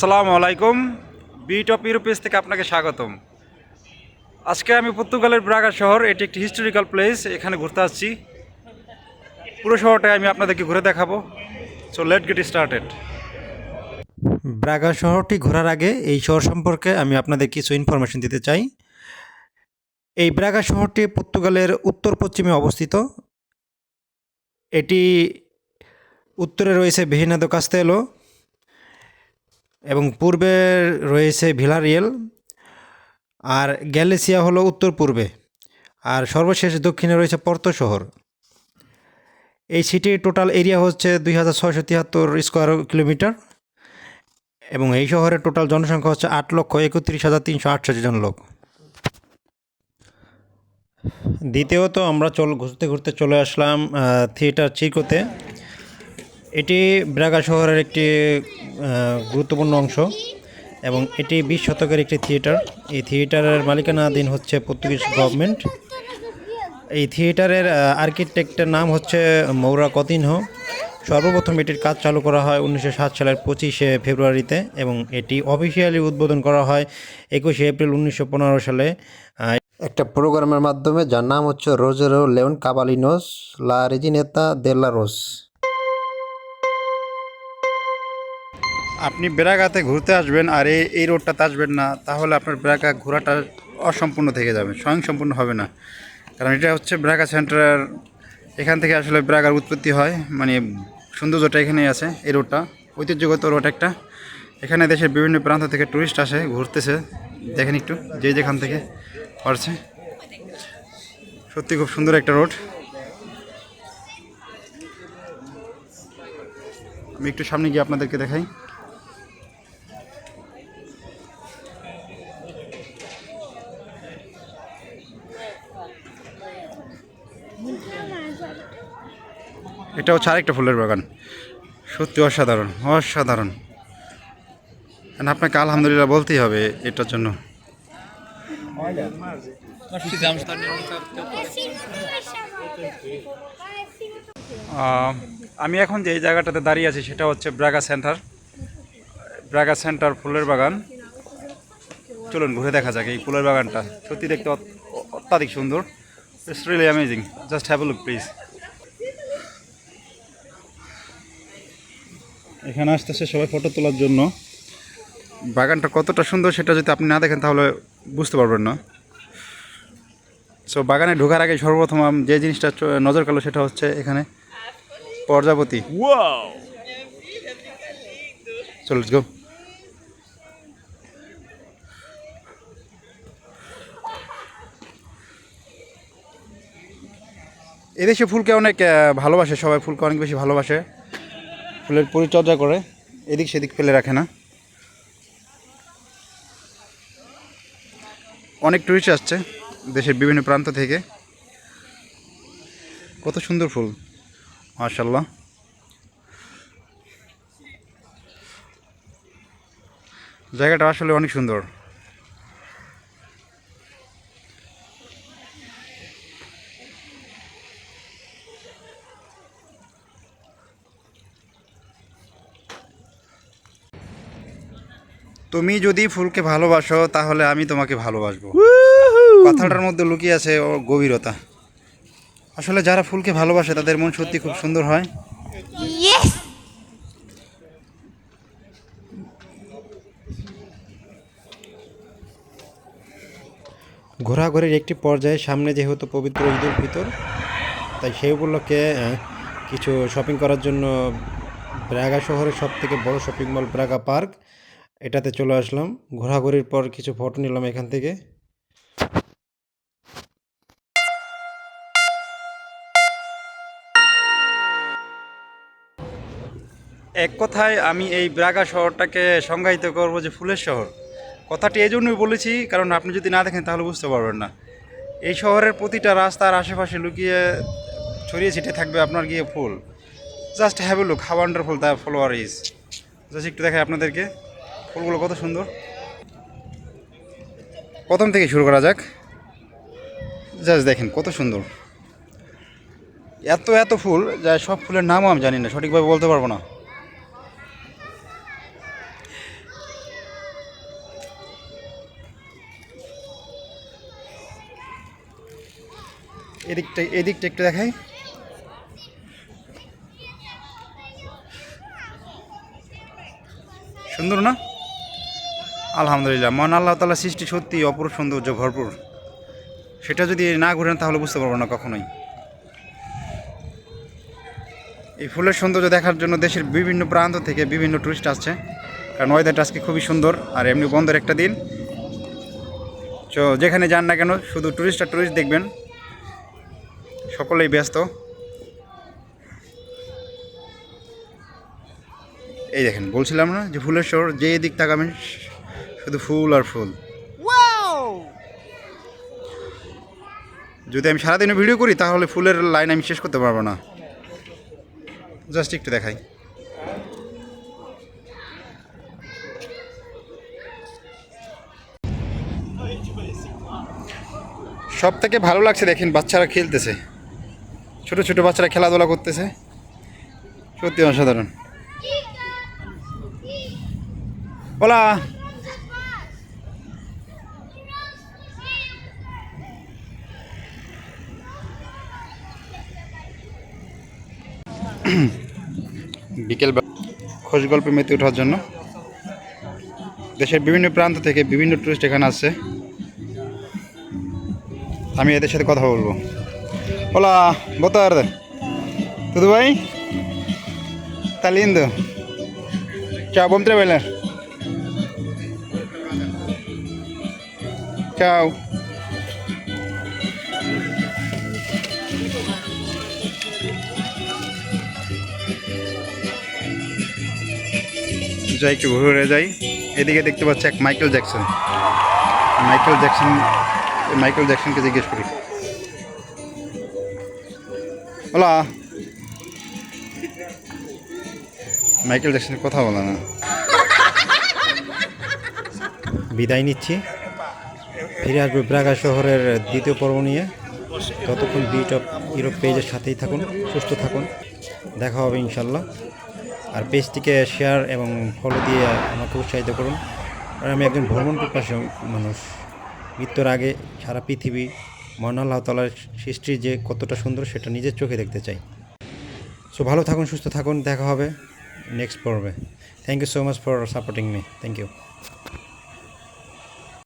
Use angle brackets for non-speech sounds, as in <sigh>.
আসসালামু আলাইকুম। Bit of ইউরোপেস থেকে আপনাকে স্বাগতম। আজকে আমি পর্তুগালের ব্রাগা শহর, এটি একটি হিস্টোরিক্যাল প্লেস, এখানে ঘুরতে আসছি। পুরো শহরটাই আমি আপনাদেরকে ঘুরে দেখাবো। So let get started Braga শহরটি ঘোরার আগে এই শহর সম্পর্কে আমি আপনাদের কিছু ইনফরমেশন দিতে চাই। এই ব্রাগা শহরটি পর্তুগালের উত্তর পশ্চিমে অবস্থিত। এটি উত্তরে রয়েছে ভেহিনাদো কাস্তেলো এবং পূর্বে রয়েছে ভিলারিয়েল, আর গ্যালেসিয়া হলো উত্তর পূর্বে, আর সর্বশেষ দক্ষিণে রয়েছে পর্তো শহর। এই সিটির টোটাল এরিয়া হচ্ছে দুই হাজার ছয়শো তিয়াত্তর স্কোয়ার কিলোমিটার এবং এই শহরের টোটাল জনসংখ্যা হচ্ছে আট লক্ষ একত্রিশ হাজার তিনশো আটষট্টি জন লোক। দ্বিতীয়ত আমরা চল ঘুরতে ঘুরতে চলে আসলাম থিয়েটার চিকোতে এটি ব্রাগা শহরের একটি গুরুত্বপূর্ণ অংশ এবং এটি বিশ শতকের একটি থিয়েটার। এই থিয়েটারের মালিকানাধীন হচ্ছে পর্তুগিজ গভর্নমেন্ট। এই থিয়েটারের আর্কিটেক্টের নাম হচ্ছে মৌরা কতিনহ সর্বপ্রথম এটির কাজ চালু করা হয় উনিশশো সাত সালের পঁচিশে ফেব্রুয়ারিতে এবং এটি অফিসিয়ালি উদ্বোধন করা হয় একুশে এপ্রিল উনিশশো পনেরো সালে। একটা প্রোগ্রামের মাধ্যমে যার নাম হচ্ছে রোজেরো লেওন কাবালিনোস, লা রেজিনেতা দেলা রোস আপনি ব্রাগাতে ঘুরতে আসবেন আর এই এই রোডটাতে আসবেন না, তাহলে আপনার ব্রাগা ঘোরাটা অসম্পূর্ণ থেকে যাবে স্বয়ং সম্পূর্ণ হবে না। কারণ এটা হচ্ছে ব্রাগা সেন্টার এখান থেকে আসলে ব্রাগার উৎপত্তি হয় মানে সৌন্দর্যটা এখানেই আছে, এই রোডটা ঐতিহ্যগত রোড একটা। এখানে দেশের বিভিন্ন প্রান্ত থেকে টুরিস্ট আসে, ঘুরতেছে, দেখেন একটু, যে যেখান থেকে পারছে। সত্যি খুব সুন্দর একটা রোড আমি একটু সামনে গিয়ে আপনাদেরকে দেখাই। এটা হচ্ছে আরেকটা ফুলের বাগান। সত্যি অসাধারণ অসাধারণ। আপনাকে আলহামদুলিল্লাহ বলতেই হবে এটার জন্য। আমি এখন যে জায়গাটাতে দাঁড়িয়ে আছি সেটা হচ্ছে ব্রাগা সেন্টার। ব্রাগা সেন্টার ফুলের বাগান। চলুন, ঘুরে দেখা যাক এই ফুলের বাগানটা। সত্যি দেখতে অত- অত্যাধিক সুন্দর। It's really amazing just have look please এখানে আসতেছে সবাই ফটো তোলার জন্য। বাগানটা কতটা সুন্দর সেটা যদি আপনি না দেখেন তাহলে বুঝতে পারবেন না। সো বাগানে ঢোকার আগে সর্বপ্রথম আম- যে জিনিসটা নজর কালো সেটা হচ্ছে এখানে প্রজাপতি চলো গো এদেশে ফুলকে অনেক ভালোবাসে, সবাই ফুলকে অনেক বেশি ভালোবাসে। ফুলের পরিচর্যা করে, এদিক সেদিক ফেলে রাখে না। অনেক টুরিস্ট আসছে দেশের বিভিন্ন প্রান্ত থেকে। কত সুন্দর ফুল মাশাল্লাহ জায়গাটা আসলে অনেক সুন্দর। তুমি যদি ফুলকে ভালোবাসো তাহলে আমি তোমাকে ভালোবাসবো। কথাটার মধ্যে লুকিয়ে আছে ও গভীরতা। আসলে যারা ফুলকে ভালোবাসে তাদের মন সত্যি খুব সুন্দর হয়। ঘোরাঘুরির একটি পর্যায়ে সামনে যেহেতু পবিত্র ঈদুল ফিতর তাই সেই উপলক্ষে কিছু শপিং করার জন্য ব্রাগা শহরের সব থেকে বড় শপিং মল ব্রাগা পার্ক এটাতে চলে আসলাম। ঘোরাঘুরির পর কিছু ফটো নিলাম এখান থেকে। এক কথায় আমি এই ব্রাগা শহরটাকে সংজ্ঞায়িত করব যে ফুলের শহর। কথাটি এই জন্যই বলেছি, কারণ আপনি যদি না দেখেন তাহলে বুঝতে পারবেন না। এই শহরের প্রতিটা রাস্তার আশেপাশে লুকিয়ে ছড়িয়ে ছিটে থাকবে আপনার গিয়ে ফুল। Just have a look how wonderful the follower is just একটু দেখাই আপনাদেরকে। ফুলগুলো কত সুন্দর। প্রথম থেকে শুরু করা যাক। জাস্ট দেখেন কত সুন্দর। এত এত ফুল, যা সব ফুলের নামও আমি জানি না, সঠিকভাবে বলতে পারব না। এদিকটা এদিকটা একটু দেখাই। সুন্দর না? আলহামদুলিল্লাহ। মহান আল্লাহ তালা সৃষ্টি সত্যি অপরূপ, সৌন্দর্য ভরপুর। সেটা যদি না ঘুরেন তাহলে বুঝতে পারব না কখনোই। এই ফুলের সৌন্দর্য দেখার জন্য দেশের বিভিন্ন প্রান্ত থেকে বিভিন্ন টুরিস্ট আসছে। কারণ ওয়েদারটা আজকে খুবই সুন্দর, আর এমনি বন্ধের একটা দিন। তো যেখানে যান না কেন, শুধু টুরিস্ট আর টুরিস্ট দেখবেন। সকলেই ব্যস্ত। এই দেখেন, বলছিলাম না যে ফুলের শহর যে দিক তাকাবেন শুধু ফুল আর ফুল। যদি আমি সারাদিনে ভিডিও করি তাহলে ফুলের লাইন আমি শেষ করতে পারব না। জাস্ট একটু দেখাই। সব থেকে ভালো লাগছে দেখেন বাচ্চারা খেলতেছে। ছোট ছোট বাচ্চারা খেলাধুলা করতেছে। সত্যি অসাধারণ। ওলা। <clears throat> বিকেল খোঁজ গল্পে মেতে ওঠার জন্য। দেশের বিভিন্ন প্রান্ত থেকে বিভিন্ন টুরিস্ট এখানে আসছে। আমি এদের সাথে কথা বলব। ওলা boa tarde tudo bem tá lindo tchau vamos যাই, একটু ঘুরে যাই। এদিকে দেখতে পাচ্ছি এক Michael Jackson Michael Jackson Michael জ্যাকসনকে জিজ্ঞেস করি। হলা মাইকেল জ্যাকসনের কথা বলে না। বিদায় নিচ্ছি। ফিরে আসবে ব্রাগা শহরের দ্বিতীয় পর্ব নিয়ে। ততক্ষণ বিট অফ ইউরোপ পেজের সাথেই থাকুন, সুস্থ থাকুন। দেখা হবে ইনশাল্লাহ। আর পেজটিকে শেয়ার এবং ফলো দিয়ে আমাকে উৎসাহিত করুন। আর আমি একজন ভ্রমণ প্রকাশ মানুষ। মৃত্যুর আগে সারা পৃথিবী মহান আল্লাহ তালার সৃষ্টি যে কতটা সুন্দর সেটা নিজের চোখে দেখতে চাই। সো ভালো থাকুন, সুস্থ থাকুন, দেখা হবে নেক্সট পর্বে। Thank you so much for supporting me thank you